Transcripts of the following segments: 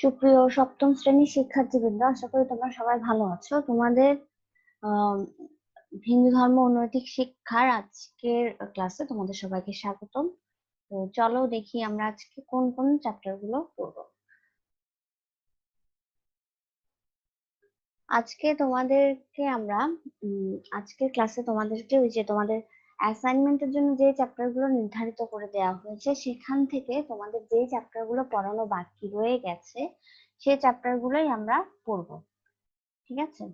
সুপ্রিয় সপ্তম শ্রেণির শিক্ষার্থীবৃন্দ, আশা করি তোমরা সবাই ভালো আছো। তোমাদের হিন্দু ধর্ম ও শিক্ষার আজকের ক্লাসে তোমাদের সবাইকে স্বাগতম। তো চলো দেখি আমরা আজকে কোন কোন চ্যাপ্টারগুলো পড়ব। আজকে তোমাদেরকে আমরা আজকের ক্লাসে তোমাদেরকে ওই যে তোমাদের অ্যাসাইনমেন্টের জন্য যে চ্যাপ্টারগুলো নির্ধারিত করে দেওয়া হয়েছে, সেখান থেকে তোমাদের যে চ্যাপ্টারগুলো পড়ানো বাকি রয়ে গেছে সেই চ্যাপ্টার গুলোই আমরা পড়ব। ঠিক আছে?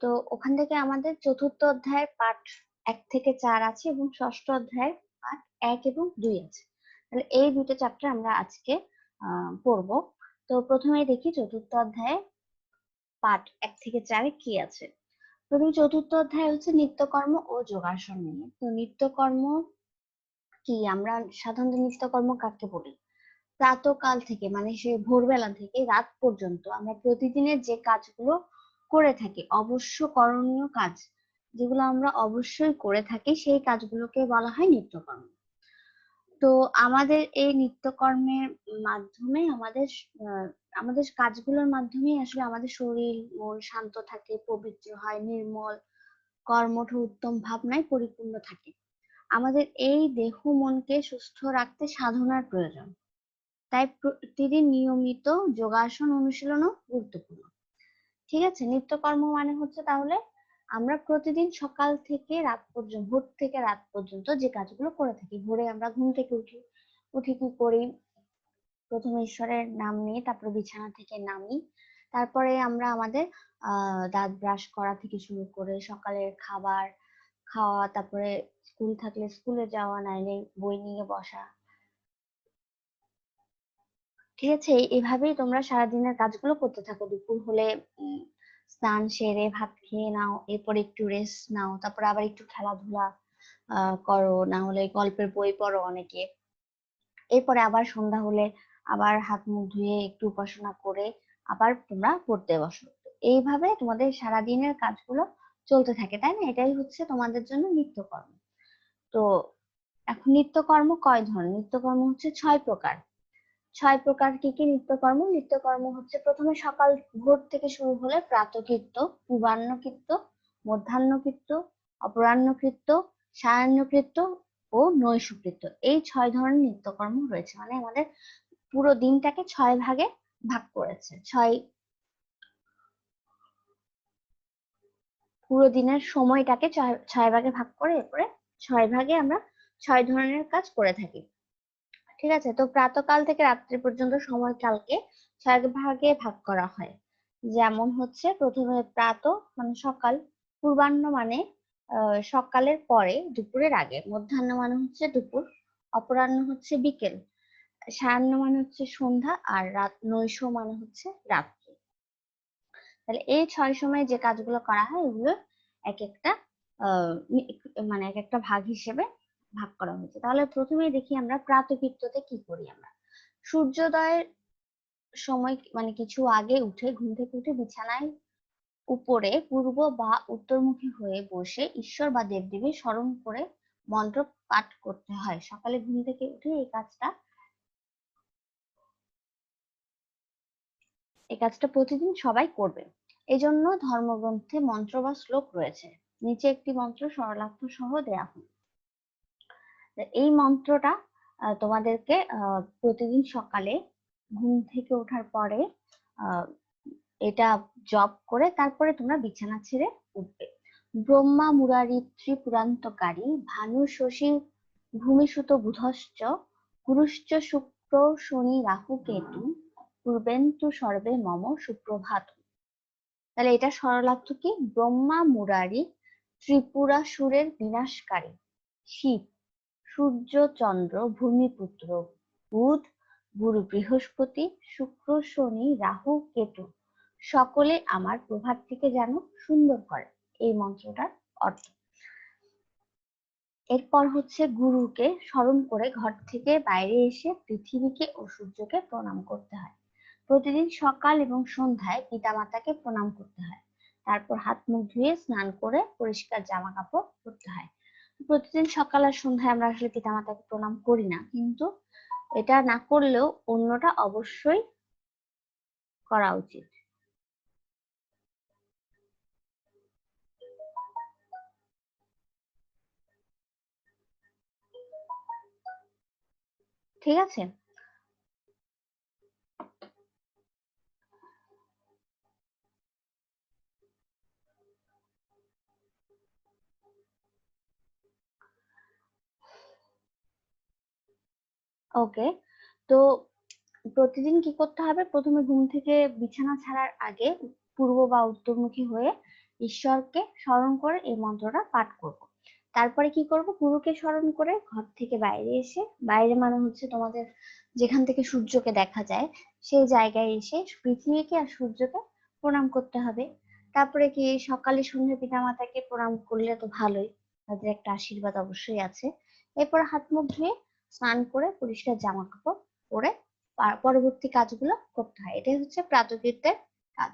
তো ওখান থেকে আমাদের চতুর্থ অধ্যায়ের পাঠ এক থেকে চার আছে এবং ষষ্ঠ অধ্যায়ের পাঠ এক এবং দুই আছে। তাহলে এই দুটো চ্যাপ্টার আমরা আজকে পড়ব। তো প্রথমেই দেখি চতুর্থ অধ্যায়ে পাঠ এক থেকে চারে কি আছে। প্রথমে চতুর্থ অধ্যায় হচ্ছে নিত্যকর্ম ও যোগাসন নিয়ে। তো নিত্যকর্ম কি? আমরা সাধারণত নিত্যকর্ম কাকে বলি? প্রাতকাল থেকে মানে সে ভোরবেলা থেকে রাত পর্যন্ত আমরা প্রতিদিনের যে কাজগুলো করে থাকি, অবশ্য করণীয় কাজ যেগুলো আমরা অবশ্যই করে থাকি, সেই কাজগুলোকে বলা হয় নিত্যকর্ম। তো আমাদের এই নিত্যকর্মের মাধ্যমে আমাদের আমাদের কাজগুলোর মাধ্যমে আসলে আমাদের শরীর, মন শান্ত থাকে, পবিত্র হয়, নির্মল, কর্মঠ, উত্তম ভাবনায় পরিপূর্ণ থাকে। আমাদের এই দেহ মনকে সুস্থ রাখতে সাধনার প্রয়োজন। তাই প্রতিদিন নিয়মিত যোগাসন, অনুশীলনও গুরুত্বপূর্ণ। ঠিক আছে? নিত্যকর্ম মানে হচ্ছে তাহলে আমরা প্রতিদিন সকাল থেকে রাত পর্যন্ত, ভোর থেকে রাত পর্যন্ত যে কাজগুলো করে থাকি, ভোরে আমরা ঘুম থেকে উঠি, উঠে কি করি? প্রথমে ঈশ্বরের নাম নিয়ে তারপরে বিছানা থেকে নামি, তারপরে আমরা আমাদের দাঁত ব্রাশ করা থেকে শুরু করে সকালের খাবার খাওয়া, তারপরে স্কুল থাকলে স্কুলে যাওয়া, নাইলে বই নিয়ে বসা। ঠিক আছে? এভাবেই তোমরা সারাদিনের কাজগুলো করতে থাকো। দুপুর হলে স্নান সেরে ভাত খেয়ে নাও, এরপর একটু রেস্ট নাও, তারপর আবার একটু খেলাধুলা করো না হলে গল্পের বই পড়ো অনেকে। এরপরে আবার সন্ধ্যা হলে আবার হাত মুখ ধুয়ে একটু উপাসনা করে আবার তোমরা পড়তে বসো। এইভাবে তোমাদের সারাদিনের কাজগুলো চলতে থাকে, তাই না? এটাই হচ্ছে তোমাদের জন্য নিত্যকর্ম। তো এখন নিত্যকর্ম কয় ধরনের? নিত্যকর্ম হচ্ছে ছয় প্রকার। ছয় প্রকার কি কি নিত্যকর্ম? নিত্যকর্ম হচ্ছে প্রথমে সকাল ভোর থেকে শুরু হলে প্রাতকৃত্য, পূর্বাহ্নকৃত্য, মধ্যাহ্নকৃত্য, অপরাহ্নকৃত্য, সায়াহ্নকৃত্য ও নৈশকৃত্য। এই ছয় ধরনের নিত্যকর্ম রয়েছে। মানে আমাদের পুরো দিনটাকে ছয় ভাগে ভাগ করেছে। ছয় পুরো দিনের সময়টাকে ছয় ছয় ভাগে ভাগ করে এরপরে ছয় ভাগে আমরা ছয় ধরনের কাজ করে থাকি। ঠিক আছে? তো প্রাতকাল থেকে রাত্রি পর্যন্ত সময়কালকে ছয় ভাগে ভাগ করা হয়। যেমন হচ্ছে প্রথমে প্রাত মানে সকাল, পূর্বাহ্ন মানে সকালের পরে দুপুরের আগে। মধ্যাহ্ন মানে হচ্ছে দুপুর, অপরাহ্ন হচ্ছে বিকেল। সায়াহ্ন মানে হচ্ছে সন্ধ্যা আর রাত, নৈশ মানে হচ্ছে রাত্রি। তাহলে এই ছয় সময় যে কাজগুলো করা হয়, এগুলো এক একটা মানে এক একটা ভাগ হিসেবে ভাগ করা হয়েছে। তাহলে প্রথমেই দেখি আমরা প্রাতকৃত্যতে কি করি আমরা। সূর্যোদয়ের সময় মানে কিছু আগে উঠে, ঘুম থেকে উঠে বিছানায় উপরে পূর্ব বা উত্তরমুখী হয়ে বসে ঈশ্বর বা দেবদেবীর স্মরণ করে মন্ত্র পাঠ করতে হয়। সকালে ঘুম থেকে উঠে এই কাজটা এই কাজটা প্রতিদিন সবাই করবে। এই জন্য ধর্মগ্রন্থে মন্ত্র বা শ্লোক রয়েছে। নিচে একটি মন্ত্র সরলার্থ সহ দেয়া হল। এই মন্ত্রটা তোমাদেরকে প্রতিদিন সকালে ঘুম থেকে ওঠার পরে এটা জপ করে তারপরে তোমরা বিছানা ছেড়ে উঠবে। ব্রহ্মা মুরারি ত্রিপুরান্তকারী ভানু শশী ভূমিসুত বুধশ্চ গুরুশ্চ শুক্র শনি রাহু কেতু পূর্বেন্তু সর্বে মম সুপ্রভাত। তাহলে এটা সরলার্থ কি? ব্রহ্মা মুরারি ত্রিপুরা সুরের বিনাশকারী শিব। সূর্য চন্দ্র ভূমিপুত্র। বুধ, গুরু বৃহস্পতি, শুক্র, শনি, রাহু, কেতু। সকলে আমার প্রভাতটিকে যেন সুন্দর করে। এই মন্ত্রটার অর্থ। এরপর হচ্ছে গুরুকে স্মরণ করে ঘর থেকে বাইরে এসে পৃথিবীকে ও সূর্যকে প্রণাম করতে হয়। প্রতিদিন সকাল এবং সন্ধ্যায় পিতামাতাকে প্রণাম করতে হয়। তারপর হাত মুখ ধুয়ে স্নান করে পরিষ্কার জামা কাপড় পরতে হয়। প্রতিদিন সকাল আর সন্ধ্যায় আমরা আসলে পিতামাতাকে প্রণাম করি না। কিন্তু এটা না করলেও অন্যটা অবশ্যই করা উচিত। ঠিক আছে? ওকে তো প্রতিদিন কি করতে হবে? প্রথমে ঘুম থেকে বিছানা ছাড়ার আগে পূর্ব বা উত্তরমুখী হয়ে ঈশ্বরকে স্মরণ করে এই মন্ত্রটা পাঠ করব। তারপরে কি করব? গুরুকে স্মরণ করে ঘর থেকে বাইরে এসে, বাইরে মানে হচ্ছে তোমাদের যেখান থেকে সূর্যকে দেখা যায়, সেই জায়গায় এসে পৃথিবীকে আর সূর্যকে প্রণাম করতে হবে। তারপরে কি সকালে সন্ধ্যে পিতা মাতাকে প্রণাম করলে তো ভালোই, তাদের একটা আশীর্বাদ অবশ্যই আছে। এরপর হাত মুখ ধুয়ে স্নান করে পরিষ্কার জামা কাপড় পরে পরবর্তী কাজগুলো করতে হয়। এটাই হচ্ছে প্রাতকৃত্যের কাজ।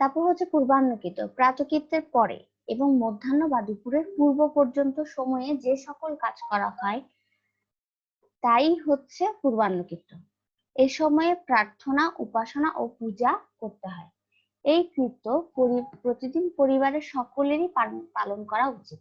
তারপর হচ্ছে পূর্বাহ্নকৃত প্রাতকৃত্যের পরে এবং মধ্যাহ্ন বা দুপুরের পূর্ব পর্যন্ত সময়ে যে সকল কাজ করা হয়, তাই হচ্ছে পূর্বাহ্নকৃত্য এই সময়ে প্রার্থনা, উপাসনা ও পূজা করতে হয়। এই কৃত্য প্রতিদিন পরিবারের সকলেরই পালন করা উচিত।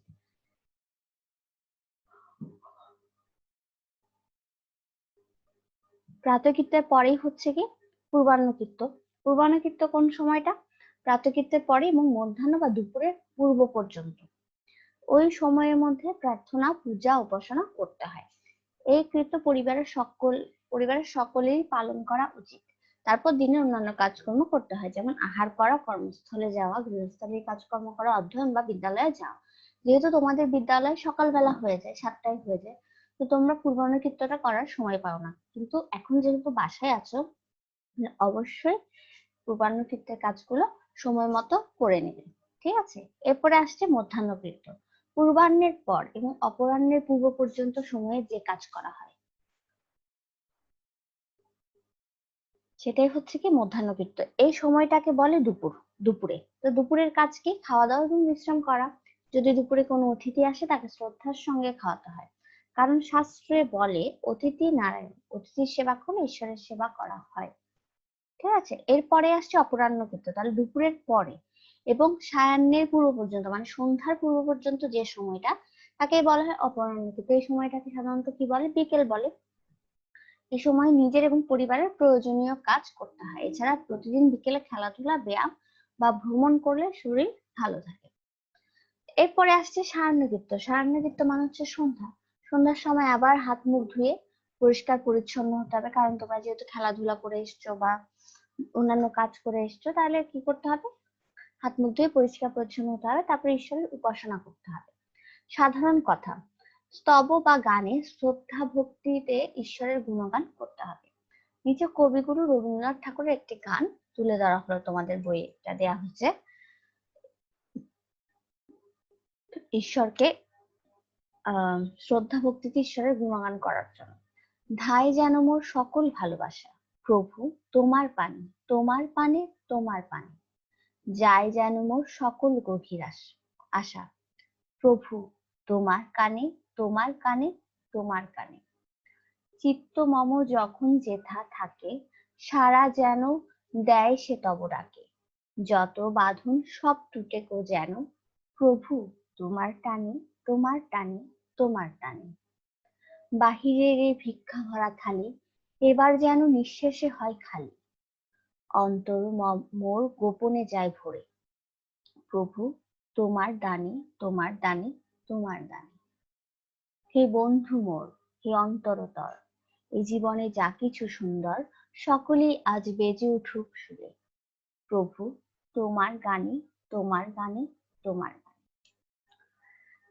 প্রাতকৃত্যের পরেই হচ্ছে কি? পূর্বাহ্নকৃত্য। পূর্বাহ্নকৃত্য কোন সময়টা? প্রাতকৃত্যের পরে এবং মধ্যাহ্ন বা দুপুরের পূর্ব পর্যন্ত। ওই সময়ের মধ্যে প্রার্থনা, পূজা, উপাসনা করতে হয়। এই কৃত্য পরিবারের সকল, পরিবারের সকলেই পালন করা উচিত। তারপর দিনের অন্যান্য কাজকর্ম করতে হয়। যেমন আহার করা, কর্মস্থলে যাওয়া, গৃহস্থলীর কাজকর্ম করা, অধ্যয়ন বা বিদ্যালয়ে যাওয়া। যেহেতু তোমাদের বিদ্যালয় সকালবেলা হয়ে যায়, সাতটায় হয়ে যায়, তো তোমরা পূর্বানুকৃত্যটা করার সময় পাও না। কিন্তু এখন যেহেতু বাসায় আছো অবশ্যই পূর্বাহ্ন পূর্বানুকৃত্যের কাজগুলো সময় মতো করে নেবে, ঠিক আছে? এরপরে আসছে মধ্যাহ্ন মধ্যাহ্নকৃত্য পূর্বাহ্নের পর এবং অপরাহ্নের পূর্ব পর্যন্ত সময়ে যে কাজ করা হয়। সেটাই হচ্ছে কি মধ্যাহ্ন মধ্যাহ্নকৃত্য এই সময়টাকে বলে দুপুর, দুপুরে। তো দুপুরের কাজ কি? খাওয়া দাওয়া এবং বিশ্রাম করা। যদি দুপুরে কোনো অতিথি আসে, তাকে শ্রদ্ধার সঙ্গে খাওয়াতে হয়। কারণ শাস্ত্রে বলে, অতিথি নারায়ণ অতিথির সেবা করে ঈশ্বরের সেবা করা হয়। ঠিক আছে? এরপরে আসছে অপরাহ্ন কৃত্য তাহলে দুপুরের পরে এবং সায়ান্নের পূর্ব পর্যন্ত মানে সন্ধ্যার পূর্ব পর্যন্ত যে সময়টা, তাকে বলা হয় অপরাহ্ন। কৃত্য এই সময়টাকে সাধারণত কি বলে? বিকেল বলে। এই সময় নিজের এবং পরিবারের প্রয়োজনীয় কাজ করতে হয়। এছাড়া প্রতিদিন বিকেলে খেলাধুলা, ব্যায়াম বা ভ্রমণ করলে শরীর ভালো থাকে। এরপরে আসছে সারণ্যকৃত্য সারণ্যকৃত্য মানে হচ্ছে সন্ধ্যা। সন্ধ্যার সময় আবার হাত মুখ ধুয়ে পরিষ্কার পরিচ্ছন্ন হতে হবে। কারণ তোমরা যেহেতু খেলাধুলা করে এসছো বা অন্যান্য কাজ করে এসছো, তাহলে কি করতে হবে? হাত মুখ ধুয়ে পরিষ্কার পরিচ্ছন্ন হতে হবে। তারপরে ঈশ্বরের উপাসনা করতে হবে। সাধারণ কথা, স্তব বা গানে শ্রদ্ধা ভক্তিতে ঈশ্বরের গুণগান করতে হবে। নিচে কবিগুরু রবীন্দ্রনাথ ঠাকুরের একটি গান তুলে ধরা হলো তোমাদের বইয়ে। বইটা দেয়া হচ্ছে ঈশ্বরকে শ্রদ্ধা ভক্তিতে ঈশ্বরের গুণগান করার জন্য। ধায় যেন মোর সকল ভালোবাসা। প্রভু, তোমার পানে তোমার পানে তোমার পানে যায় যেন মোর সকল গভীর আশা প্রভু, তোমার কানে তোমার কানে তোমার কানে। চিত্ত মম যখন যেথা থাকে, সারা যেন দেয় সে তব ডাকে। যত বাঁধন সব টুটে গো যেন। প্রভু, তোমার টানে তোমার টানে। তোমার টানে। বাহিরের এই ভিক্ষা ভরা থালি এবার যেন নিঃশেষে হয় খালি। অন্তর মোর গোপনে যায় ভরে। প্রভু, তোমার দানে তোমার দানে তোমার দানে। হে বন্ধু মোর, হে অন্তরতর এই জীবনে যা কিছু সুন্দর, সকলেই আজ বেজে উঠুক সুরে। প্রভু, তোমার গানে তোমার গানে, তোমার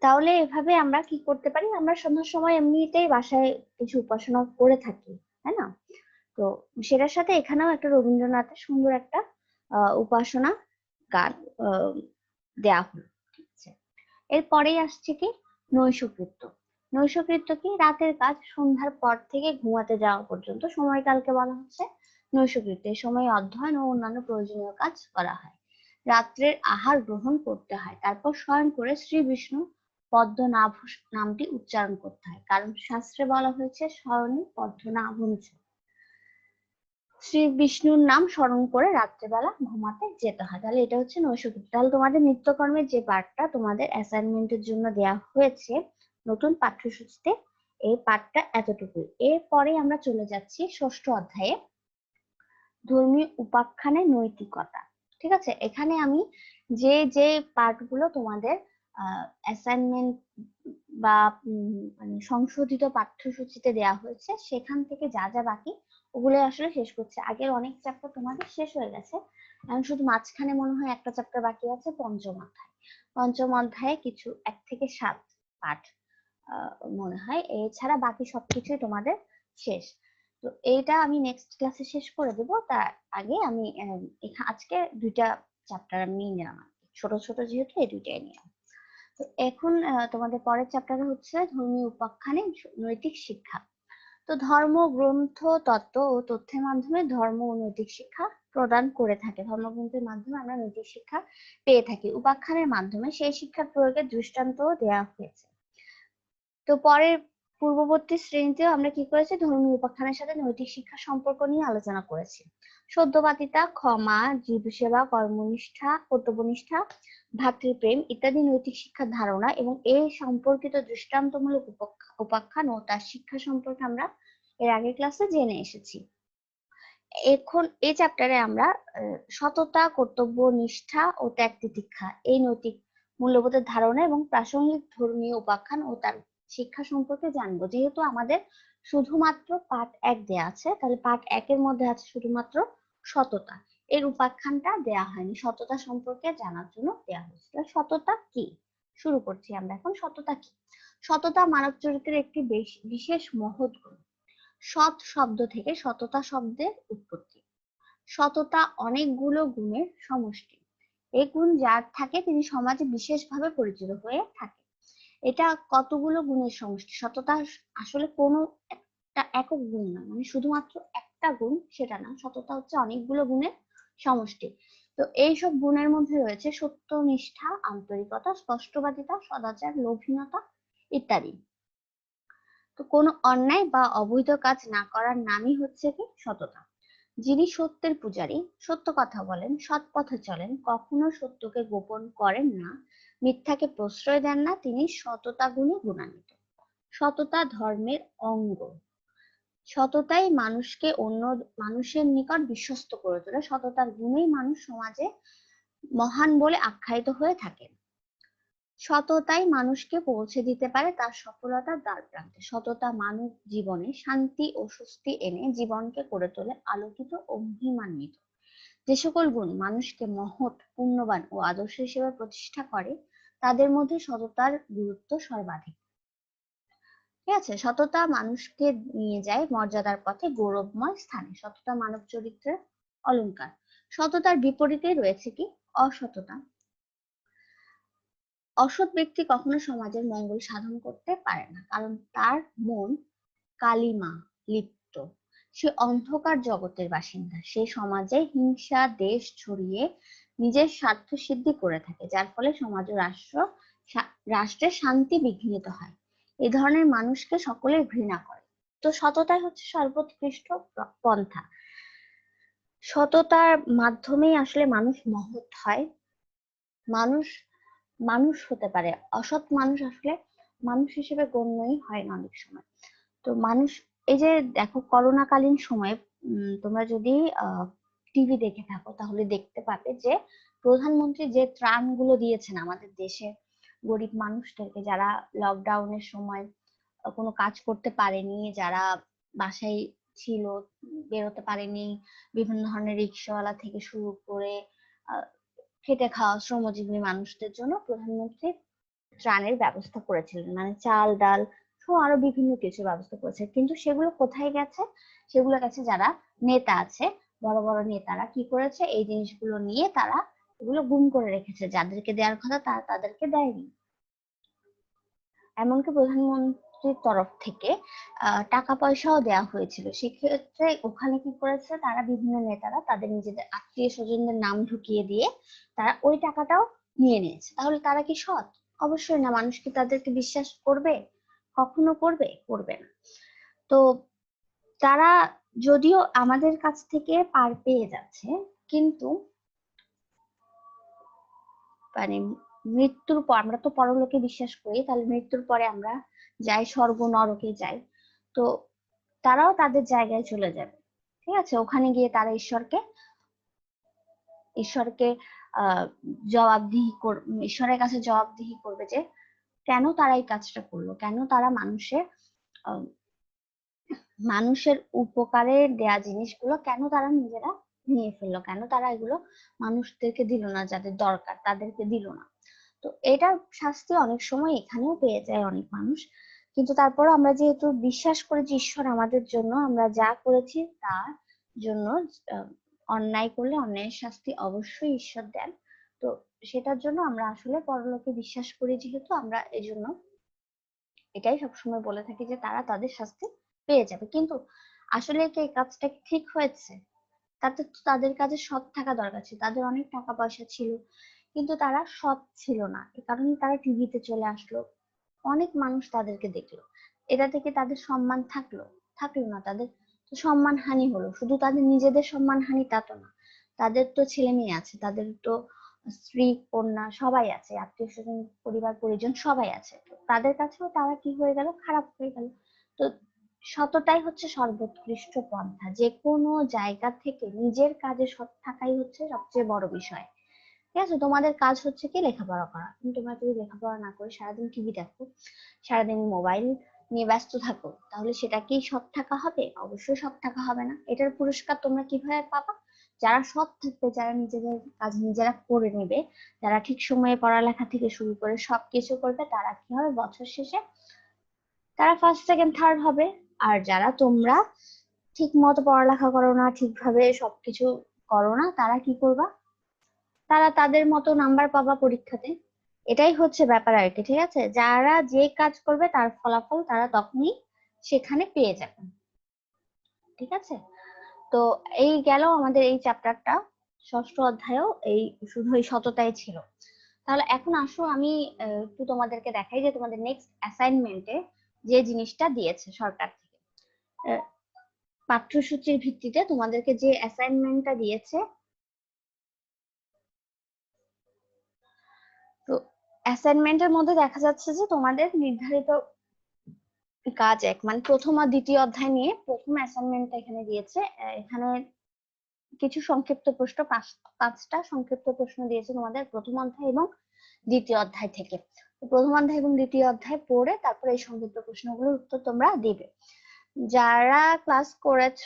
তাহলে এভাবে আমরা কি করতে পারি? আমরা সন্ধ্যার সময় এমনিতেই বাসায় কিছু উপাসনা করে থাকি, তাই না? তো সেটার সাথে এখানেও একটা রবীন্দ্রনাথের সুন্দর একটা উপাসনা গান দেয়া হলো এরপরেই আসছে কি? নৈশকৃত্য। নৈশকৃত্য কি? রাতের কাজ সন্ধ্যার পর থেকে ঘুমাতে যাওয়া পর্যন্ত সময়কালকে বলা হচ্ছে নৈশকৃত্য। এই সময় অধ্যয়ন ও অন্যান্য প্রয়োজনীয় কাজ করা হয়। রাত্রের আহার গ্রহণ করতে হয়। তারপর শয়ন করে শ্রী বিষ্ণু পদ্মনাভ নামটি উচ্চারণ করতে হয়। কারণ শাস্ত্রে বলা হয়েছে, স্মরণে পদ্মনাভঞ্চ শ্রী বিষ্ণুর নাম স্মরণ করে রাত্রেবেলা ঘুমাতে যেতে হয়। তাহলে এটা হচ্ছে নৈশকৃত তাহলে তোমাদের নিত্যকর্মের যে পাঠটা তোমাদের অ্যাসাইনমেন্টের জন্য দেওয়া হয়েছে, নতুন পাঠ্যসূচিতে এই পাঠটা এতটুকুই। এরপরে আমরা চলে যাচ্ছি ষষ্ঠ অধ্যায়ে, ধর্মীয় উপাখ্যানে নৈতিকতা। ঠিক আছে? এখানে আমি যে যে পার্টগুলো তোমাদের অ্যাসাইনমেন্ট বা মানে সংশোধিত পাঠ্যসূচিতে দেওয়া হয়েছে, সেখান থেকে যা যা বাকি ওগুলো আসলে শেষ করছে। আগের অনেক চ্যাপ্টার তোমাদের শেষ হয়ে গেছে। এখন শুধু মাঝখানে মনে হয় একটা চ্যাপ্টার বাকি আছে, পঞ্চম অধ্যায়। পঞ্চম অধ্যায়ে কিছু, এক থেকে সাত পাঠ মনে হয়। এছাড়া বাকি সবকিছুই তোমাদের শেষ। তো এইটা আমি নেক্সট ক্লাসে শেষ করে দেব। তার আগে আমি আজকে দুইটা চ্যাপ্টার আমি নিলাম। ছোট ছোট যেহেতু, এই দুইটাই নিলাম। তো এখন তোমাদের পরের চ্যাপ্টার হচ্ছে ধর্মীয় উপাখ্যানে নৈতিক শিক্ষা। তো ধর্ম, গ্রন্থ, তত্ত্ব ও তথ্যের মাধ্যমে ধর্ম ও নৈতিক শিক্ষা প্রদান করে থাকে। ধর্মগ্রন্থের মাধ্যমে আমরা নৈতিক শিক্ষা পেয়ে থাকি। উপাখ্যানের মাধ্যমে সেই শিক্ষার প্রয়োগের দৃষ্টান্ত দেওয়া হয়েছে। তো পরের পূর্ববর্তী শ্রেণীতেও আমরা কি করেছি? ধর্মীয় উপাখ্যানের সাথে নৈতিক শিক্ষা সম্পর্ক নিয়ে আলোচনা করেছি। সত্যবাদিতা ক্ষমা জীব সেবা কর্মনিষ্ঠা, কর্তব্যনিষ্ঠা, ভাতৃপ্রেম ইত্যাদি নৈতিক শিক্ষার ধারণা এবং এই সম্পর্কিত দৃষ্টান্তমূলক উপাখ্যা- উপাখ্যান ও তার শিক্ষা সম্পর্কে আমরা এর আগের ক্লাসে জেনে এসেছি। এখন এই চ্যাপ্টারে আমরা সততা কর্তব্য নিষ্ঠা ও ত্যাগ তিতিক্ষা এই নৈতিক মূল্যবোধের ধারণা এবং প্রাসঙ্গিক ধর্মীয় উপাখ্যান ও তার শিক্ষা সম্পর্কে জানব। যেহেতু আমাদের শুধুমাত্র পাঠ এক দেয়া আছে, তাহলে পাঠ একের মধ্যে আছে শুধুমাত্র সততা। এর উপাখ্যানটা দেয়া হয়নি, সততা সম্পর্কে জানার জন্য দেয়া হয়েছে। তাহলে সততা কি? শুরু করছি আমরা এখন, সততা কি? সততা মানব চরিত্রের একটি বেশ- বিশেষ মহৎ গুণ। সৎ শব্দ থেকে সততা শব্দের উৎপত্তি। সততা অনেকগুলো গুণের সমষ্টি। এই গুণ যার থাকে, তিনি সমাজে বিশেষভাবে পরিচিত হয়ে থাকে। এটা কতগুলো গুণের সমষ্টি? সততা আসলে কোনো একটা একক গুণ না। মানে শুধুমাত্র একটা গুণ সেটা না, সততা হচ্ছে অনেকগুলো গুণের সমষ্টি। তো এইসব গুণের মধ্যে রয়েছে সত্যনিষ্ঠা আন্তরিকতা, স্পষ্টবাদিতা, সদাচার, লোভীনতা ইত্যাদি। তো কোনো অন্যায় বা অবৈধ কাজ না করার নামই হচ্ছে কি সততা। যিনি সত্যের পূজারী, সত্য কথা বলেন, সৎ পথে চলেন, কখনো সত্যকে গোপন করেন না। মিথ্যাকে প্রশ্রয় দেন না, তিনি সততা গুণে গুণান্বিত। সততা ধর্মের অঙ্গ। সততাই মানুষকে অন্য মানুষের নিকট বিশ্বস্ত করে তোলে। সততার গুণেই মানুষ সমাজে মহান বলে আখ্যায়িত হয়ে থাকেন। সততাই মানুষকে পৌঁছে দিতে পারে তার সফলতার দ্বার প্রান্তে। সততা মানব জীবনে শান্তি ও স্বস্তি এনে জীবনকে করে তোলে আলোকিত ও মহিমান্বিত। যে সকল গুণ মানুষকে মহৎ, পুণ্যবান ও আদর্শ হিসেবে প্রতিষ্ঠা করে, তাদের মধ্যে সততার গুরুত্ব সর্বাধিক। ঠিক আছে? সততা মানুষকে নিয়ে যায় মর্যাদার পথে গৌরবময় স্থানে। সততা মানব চরিত্রের অলংকার সততার বিপরীতে রয়েছে কি? অসততা। অসৎ ব্যক্তি কখনো সমাজের মঙ্গল সাধন করতে পারে না, কারণ তার মন কালিমা লিপ্ত। সে অন্ধকার জগতের বাসিন্দা। সে সমাজে হিংসা, দেশ ছড়িয়ে নিজের স্বার্থ সিদ্ধি করে থাকে, যার ফলে সমাজ ও রাষ্ট্র রাষ্ট্রের শান্তি বিঘ্নিত হয়। এই ধরনের মানুষকে সকলে ঘৃণা করে। তো সততাই হচ্ছে সর্বোৎকৃষ্ট পন্থা। সততার মাধ্যমেই আসলে মানুষ মহৎ হয়। মানুষ মানুষ হতে পারে। অসৎ মানুষ আসলে মানুষ হিসেবে গণ্যই হয় না অনেক সময়। তো মানুষ এই যে দেখো করোনাকালীন সময়ে তোমরা যদি টিভি দেখে থাকো, তাহলে দেখতে পাবে যে প্রধানমন্ত্রী যে ত্রাণগুলো দিয়েছেন আমাদের দেশে গরিব মানুষদেরকে, যারা লকডাউনের সময় কোনো কাজ করতে পারেনি, যারা বাসায় ছিল, বেরোতে পারেনি, বিভিন্ন ধরনের রিক্সাওয়ালা থেকে শুরু করে খেটে খাওয়া শ্রমজীবী মানুষদের জন্য প্রধানমন্ত্রী ত্রাণের ব্যবস্থা করেছিলেন। মানে চাল, ডাল সহ আরও বিভিন্ন কিছু ব্যবস্থা করেছে। কিন্তু সেগুলো কোথায় গেছে? সেগুলো গেছে যারা নেতা আছে, বড় বড় নেতারা কি করেছে? এই জিনিসগুলো নিয়ে তারা এগুলো গুম করে রেখেছে। যাদেরকে দেওয়ার কথা তারা তাদেরকে দেয়নি। এমনকি প্রধানমন্ত্রীর তরফ থেকে টাকা পয়সাও দেওয়া হয়েছিল। সেক্ষেত্রে ওখানে কি করেছে? তারা বিভিন্ন নেতারা তাদের নিজেদের আত্মীয় স্বজনদের নাম ঢুকিয়ে দিয়ে তারা ওই টাকাটাও নিয়ে নিয়েছে। তাহলে তারা কি সৎ? অবশ্যই না। মানুষ কি তাদেরকে বিশ্বাস করবে? কখনো করবে? করবে না। তো তারা যদিও আমাদের কাছ থেকে পার পেয়ে যাচ্ছে, কিন্তু মানে মৃত্যুর পর, আমরা তো পরলোকে বিশ্বাস করি, তাহলে মৃত্যুর পরে আমরা যাই, স্বর্গ নরকে যাই। তো তারাও তাদের জায়গায় চলে যাবে। ঠিক আছে? ওখানে গিয়ে তারা ঈশ্বরকে ঈশ্বরকে, আহ, জবাবদিহি কর, ঈশ্বরের কাছে জবাবদিহি করবে যে কেন তারা এই কাজটা করল? কেন তারা মানুষের মানুষের উপকারে দেয়া জিনিসগুলো কেন তারা নিজেরা নিয়ে ফেলল? কেন তারা এগুলো মানুষদেরকে দিল না, যাদের দরকার তাদেরকে দিল না? তো এটা শাস্তি অনেক সময় এখানেও পেয়ে যায় অনেক মানুষ। কিন্তু তারপর আমরা যেহেতু বিশ্বাস করি যে ঈশ্বর আমাদের জন্য, আমরা যা করেছি তার জন্য অন্যায় করলে অন্যায়ের শাস্তি অবশ্যই ঈশ্বর দেন। তো সেটার জন্য আমরা আসলে পরলোকে বিশ্বাস করি যেহেতু আমরা এজন্য এটাই সবসময় বলে থাকি যে তারা তাদের শাস্তি পেয়ে যাবে। কিন্তু আসলে কি এই কাজটা ঠিক হয়েছে? তাতে তাদের কাছে সৎ থাকা দরকার ছিল, তাদের অনেক টাকা পয়সা ছিল, কিন্তু তারা সৎ ছিল না। এ কারণে তারা টিভিতে চলে আসলো, অনেক মানুষ তাদেরকে দেখল। এটা থেকে তাদের সম্মান থাকল থাকল না, তাদের তো সম্মান হানি হলো। শুধু তাদের নিজেদের সম্মান হানি তা তো না, তাদের তো ছেলে মেয়ে আছে, তাদের তো স্ত্রী, কন্যা সবাই আছে, আত্মীয় স্বজন, পরিবার, পরিজন সবাই আছে। তাদের কাছেও তারা কি হয়ে গেল? খারাপ হয়ে গেল। তো সততাই হচ্ছে সর্বোৎকৃষ্ট পন্থা। যে কোনো জায়গা থেকে নিজের কাজে সৎ থাকাই হচ্ছে সবচেয়ে বড় বিষয়। ঠিক আছে? তোমাদের কাজ হচ্ছে কি? লেখাপড়া করা। কিন্তু তোমরা যদি লেখাপড়া না করে সারাদিন টিভি দেখো, সারাদিন মোবাইল নিয়ে ব্যস্ত থাকো, তাহলে সেটা কি সৎ থাকা হবে? অবশ্যই সৎ থাকা হবে না। এটার পুরস্কার তোমরা কীভাবে পাবা? যারা সৎ থাকবে, যারা নিজেদের কাজ নিজেরা করে নেবে, যারা ঠিক সময়ে পড়ালেখা থেকে শুরু করে সবকিছু করবে, তারা কি হবে? বছর শেষে তারা ফার্স্ট সেকেন্ড থার্ড হবে। আর যারা তোমরা ঠিক মতো পড়ালেখা করো না, ঠিকভাবে সবকিছু করো না, তারা কি করবা? তারা তাদের মতো নাম্বার পাবা পরীক্ষাতে। এটাই হচ্ছে ব্যাপার আর কি, ঠিক আছে? যারা যে কাজ করবে, তার ফলাফল তারা তখনই সেখানে পেয়ে যাবে। ঠিক আছে? তো এই গেল আমাদের এই চ্যাপ্টারটা, ষষ্ঠ অধ্যায়ও এই শুধু এই সততাই ছিল। তাহলে এখন আসো আমি একটু তোমাদেরকে দেখাই যে তোমাদের নেক্সট অ্যাসাইনমেন্টে যে জিনিসটা দিয়েছে সরকার থেকে। পাঠ্যসূচির ভিত্তিতে তোমাদেরকে যে অ্যাসাইনমেন্টটা দিয়েছে, তো অ্যাসাইনমেন্টের মধ্যে দেখা যাচ্ছে যে তোমাদের নির্ধারিত কাজ এক মানে প্রথম আর দ্বিতীয় অধ্যায় নিয়ে প্রথম অ্যাসাইনমেন্টটা এখানে দিয়েছে। এখানে কিছু সংক্ষিপ্ত প্রশ্ন, পাঁচ- পাঁচটা সংক্ষিপ্ত প্রশ্ন দিয়েছে তোমাদের প্রথম অধ্যায় এবং দ্বিতীয় অধ্যায় থেকে। প্রথম অধ্যায় এবং দ্বিতীয় অধ্যায় পড়ে তারপরে এই সংক্ষিপ্ত প্রশ্নগুলোর উত্তর তোমরা দিবে। যারা ক্লাস করেছ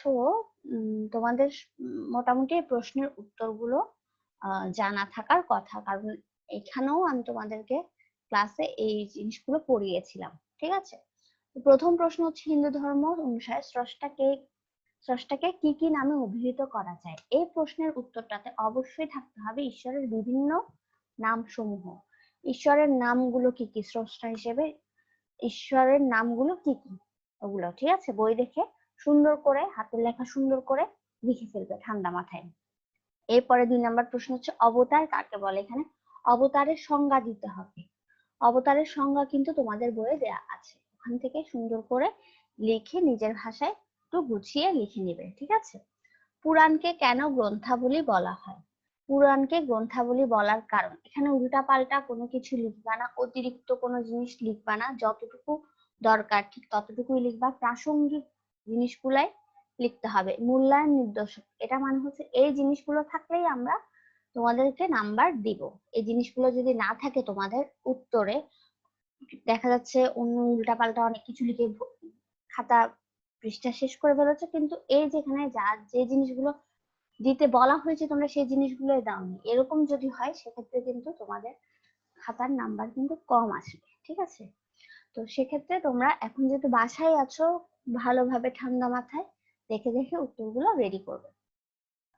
তোমাদের মোটামুটি প্রশ্নের উত্তরগুলো জানা থাকার কথা। কারণ এখানেও আমি তোমাদেরকে ক্লাসে এই জিনিসগুলো পড়িয়েছিলাম, ঠিক আছে? প্রথম প্রশ্ন হচ্ছে হিন্দু ধর্ম অনুসারে স্রষ্টাকে স্রষ্টাকে কি কি নামে অভিহিত করা যায়? এই প্রশ্নের উত্তরটাতে অবশ্যই থাকতে হবে ঈশ্বরের বিভিন্ন নাম সমূহ ঈশ্বরের নামগুলো কি কি? স্রষ্টা হিসেবে ঈশ্বরের নামগুলো কি কি? ওগুলো, ঠিক আছে? বই দেখে সুন্দর করে, হাতের লেখা সুন্দর করে লিখে ফেলবে ঠান্ডা মাথায়। এরপরে দুই নাম্বার প্রশ্ন হচ্ছে অবতার কাকে বলে? এখানে অবতারের সংজ্ঞা দিতে হবে। অবতারের সংজ্ঞা কিন্তু তোমাদের বইয়ে দেয়া আছে। ওখান থেকে সুন্দর করে লিখে নিজের ভাষায় একটু গুছিয়ে লিখে নিবে, ঠিক আছে? পুরাণকে কেন গ্রন্থাবলী বলা হয়? পুরাণকে গ্রন্থাবলী বলার কারণ, এখানে উল্টা পাল্টা কোনো কিছু লিখবা না, অতিরিক্ত কোনো জিনিস লিখবা না, যতটুকু দরকার ঠিক ততটুকুই লিখবা, প্রাসঙ্গিক জিনিসগুলাই লিখতে হবে, মূল্যায়ন নির্দেশক, এটা মানে হচ্ছে এই জিনিসগুলো থাকলেই আমরা তোমাদেরকে নাম্বার দিব, এই জিনিসগুলো যদি না থাকে তোমাদের উত্তরে দেখা যাচ্ছে অন্য উল্টাপাল্টা অনেক কিছু লিখে খাতা পৃষ্ঠা শেষ করে ফেলেছো, কিন্তু এই যেখানে যা, যে জিনিসগুলো দিতে বলা হয়েছে তোমরা সেই জিনিসগুলো দাওনি। এরকম যদি হয়, সেক্ষেত্রে কিন্তু তোমাদের খাতার নাম্বার কিন্তু কম আসবে, ঠিক আছে? তো সেক্ষেত্রে তোমরা এখন যেহেতু বাসায় আছো, ভালোভাবে ঠান্ডা মাথায় দেখে দেখে উত্তরগুলো রেডি করবে।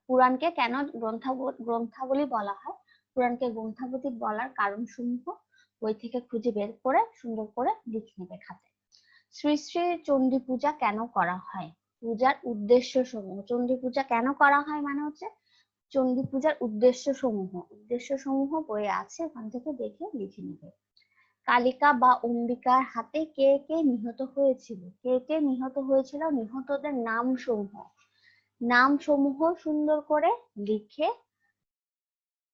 পুরাণকে কেন গ্রন্থাব- গ্রন্থাবলী বলা হয়? পুরাণকে গ্রন্থাবলী বলার কারণ সমূহ বই থেকে খুঁজে বের করে সুন্দর করে লিখে নেবে খাতায় শ্রী শ্রী চণ্ডী পূজা কেন করা হয়? পূজার উদ্দেশ্য সমূহ। চণ্ডী পূজা কেন করা হয় মানে হচ্ছে চণ্ডী পূজার উদ্দেশ্য সমূহ। উদ্দেশ্য সমূহ বইয়ে আছে, ওখান থেকে দেখে লিখে নেবে। কালিকা বা অম্বিকার হাতে কে কে নিহত হয়েছিল? কে কে নিহত হয়েছিল? নিহতদের নাম সমূহ নাম সমূহ সুন্দর করে লিখে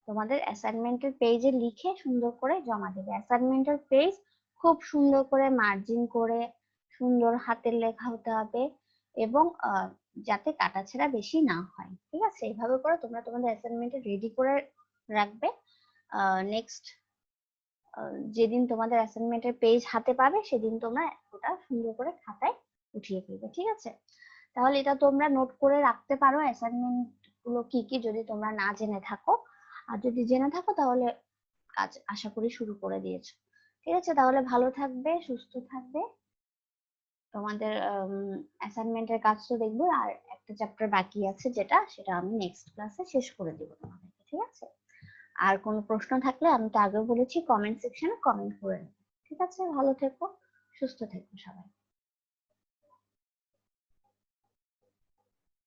তোমাদের অ্যাসাইনমেন্টের পেজে লিখে সুন্দর করে জমা দেবে। অ্যাসাইনমেন্টের পেজ খুব সুন্দর করে মার্জিন করে সুন্দর হাতের লেখা হতে হবে এবং যাতে কাটাছেঁড়া বেশি না হয়, ঠিক আছে? এইভাবে করে তোমরা তোমাদের অ্যাসাইনমেন্টে রেডি করে রাখবে। নেক্সট যেদিন তোমাদের অ্যাসাইনমেন্টের পেজ হাতে পাবে সেদিন তোমরা ওটা সুন্দর করে খাতায় উঠিয়ে ফেলবে, ঠিক আছে? তাহলে এটা তোমরা নোট করে রাখতে পারো অ্যাসাইনমেন্টগুলো কি কি, যদি তোমরা না জেনে থাকো। আর যদি জেনে থাকো তাহলে কাজ আশা করি শুরু করে দিয়েছ। ঠিক আছে, তাহলে ভালো থাকবে, সুস্থ থাকবে। তোমাদের অ্যাসাইনমেন্টের কাজ তো দেখব আর একটা চ্যাপ্টার বাকি আছে যেটা, সেটা আমি নেক্সট ক্লাসে শেষ করে দেবো তোমাদেরকে, ঠিক আছে? আর কোনো প্রশ্ন থাকলে আমি তো আগেও বলেছি কমেন্ট সেকশনে কমেন্ট করে নেবে। ঠিক আছে, ভালো থেকো, সুস্থ থেকো সবাই।